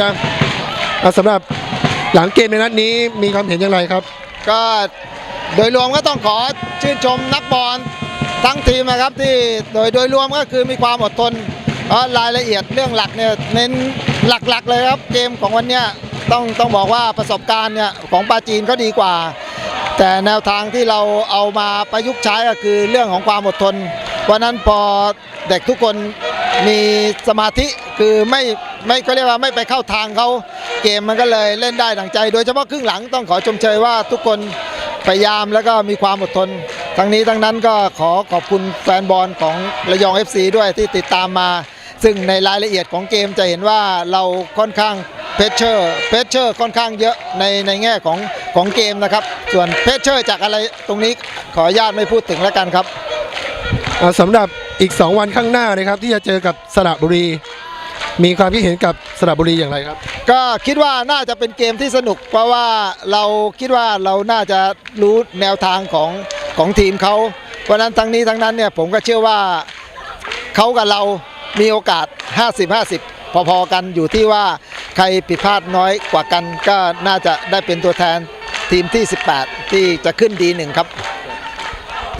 ยังอะสำหรับหลังเกมในนัดนี้มีความเห็นอย่างไรครับ ก็โดยรวมก็ต้องขอชื่นชมนักบอลทั้งทีมนะครับที่โดยโดยรวมก็คือมีความอดทนเพราะรายละเอียดเรื่องหลักเนี่ยเน้นหลักๆเลยครับเกมของวันเนี้ยต้องต้องบอกว่าประสบการณ์เนี่ยของปาจีนก็ดีกว่า แต่แนวทางที่เราเอามาประยุกต์ใช้ก็คือเรื่องของความอดทนวันนั้นพอเด็กทุกคน มีสมาธิคือไม่ไม่เขาเรียกว่าไม่ไปเข้าทางเขาเกมมันก็เลยเล่นได้ดังใจ โดยเฉพาะครึ่งหลังต้องขอชมเชยว่าทุกคนพยายามแล้วก็มีความอดทน ทั้งนี้ทั้งนั้นก็ขอขอบคุณแฟนบอลของระยอง FC ด้วยที่ติดตามมา ซึ่งในรายละเอียดของเกมจะเห็นว่าเราค่อนข้างเพชเชอร์เพชเชอร์ค่อนข้างเยอะในในแง่ของของเกมนะครับ ส่วนเพชเชอร์จากอะไรตรงนี้ขออนุญาตไม่พูดถึงแล้วกันครับสำหรับ อีก 2 วันข้างหน้านะครับ ที่จะเจอกับสระบุรี มีความคิดเห็นกับสระบุรีอย่างไรครับ ก็คิดว่าน่าจะเป็นเกมที่สนุก เพราะว่าเราคิดว่าเราน่าจะรู้แนวทางของของทีมเขาเพราะนั้นทั้งนี้ทั้งนั้นเนี่ยผมก็เชื่อว่าเขากับเรามีโอกาส 50-50 พอๆกันอยู่ที่ว่าใครผิดพลาดน้อยกว่ากันก็น่าจะได้เป็นตัวแทนทีมที่ 18 ที่จะขึ้นดีหนึ่งครับ